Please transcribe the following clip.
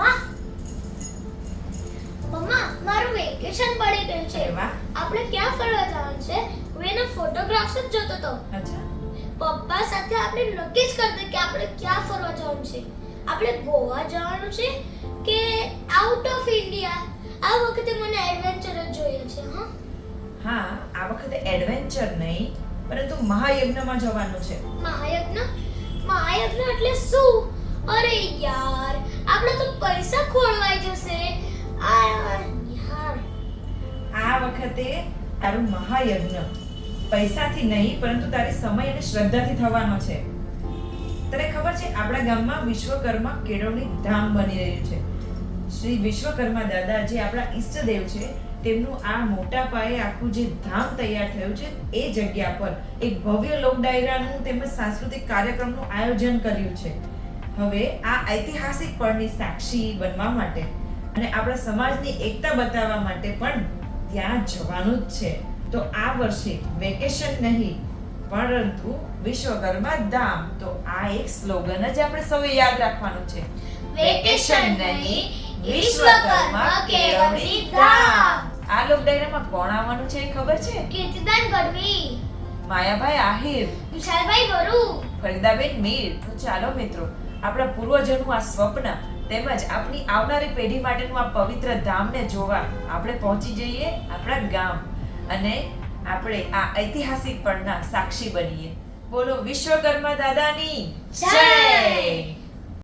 મમ્મા. મમ્મા મારું વેકેશન પડી ગયું છે. આપણે ક્યાં ફરવા જવાનું છે? હું એના ફોટોગ્રાફ્સ જ જોતો હતો. પપ્પા સાથે આપણે નક્કી જ કરતા કે આપણે ક્યાં ફરવા જવાનું છે. આપણે ગોવા જવાનું છે કે આઉટ ઓફ ઇન્ડિયા આ વખતે મને એડવેન્ચર જ જોઈએ છે હા. હા આ વખતે એડવેન્ચર નહીં પરંતુ મહાયજ્ઞમાં જવાનું છે. મહાયજ્ઞ? મહાયજ્ઞ એટલે શું? અરે યાર પૈસા ખોળવાઈ જશે. આ વખતે તારું મહાયજ્ઞ. પૈસાથી નહીં, પરંતુ તારી સમય અને શ્રદ્ધાથી થવાનો છે. તને ખબર છે, આપણા ગામમાં વિશ્વકર્મા કેળવણી ધામ બની રહ્યું છે. શ્રી વિશ્વકર્મા દાદા જે આપણા ઈષ્ટદેવ છે, તેમનું આ મોટા પાયે આખું જે ધામ તૈયાર થયું છે, એ જગ્યા પર એક ભવ્ય લોક ડાયરાનું તેમજ સાંસ્કૃતિક કાર્યક્રમનું આયોજન કર્યું છે. હવે આ ઐતિહાસિક પળની સાક્ષી બનવા માટે અને આપણા સમાજની એકતા બતાવવા માટે પણ ત્યાં જવાનું જ છે. તો આ વર્ષે વેકેશન નહીં પરંતુ વિશ્વકર્મા ધામ. તો આ એક સ્લોગન જ આપણે સૌએ યાદ રાખવાનું છે. વેકેશન નહીં વિશ્વકર્મા કેળવણી ધામ. આ લોક ડાયરામાં કોણ આવવાનું છે એ ખબર છે? કીર્તિદાન ગઢવી. માયાભાઈ આહિર. વિશાલભાઈ વરુ. ફરીદાબેન મીર. તો ચાલો મિત્રો આપણા પૂર્વજોનું આ સ્વપ્ન તેમજ આપણી આવનારી પેઢી માટેનું આ પવિત્ર ધામને જોવા આપણે પહોંચી જઈએ આપણા ગામ અને આપણે આ ઐતિહાસિક પળના સાક્ષી બનીએ. બોલો વિશ્વકર્મા દાદાની જય!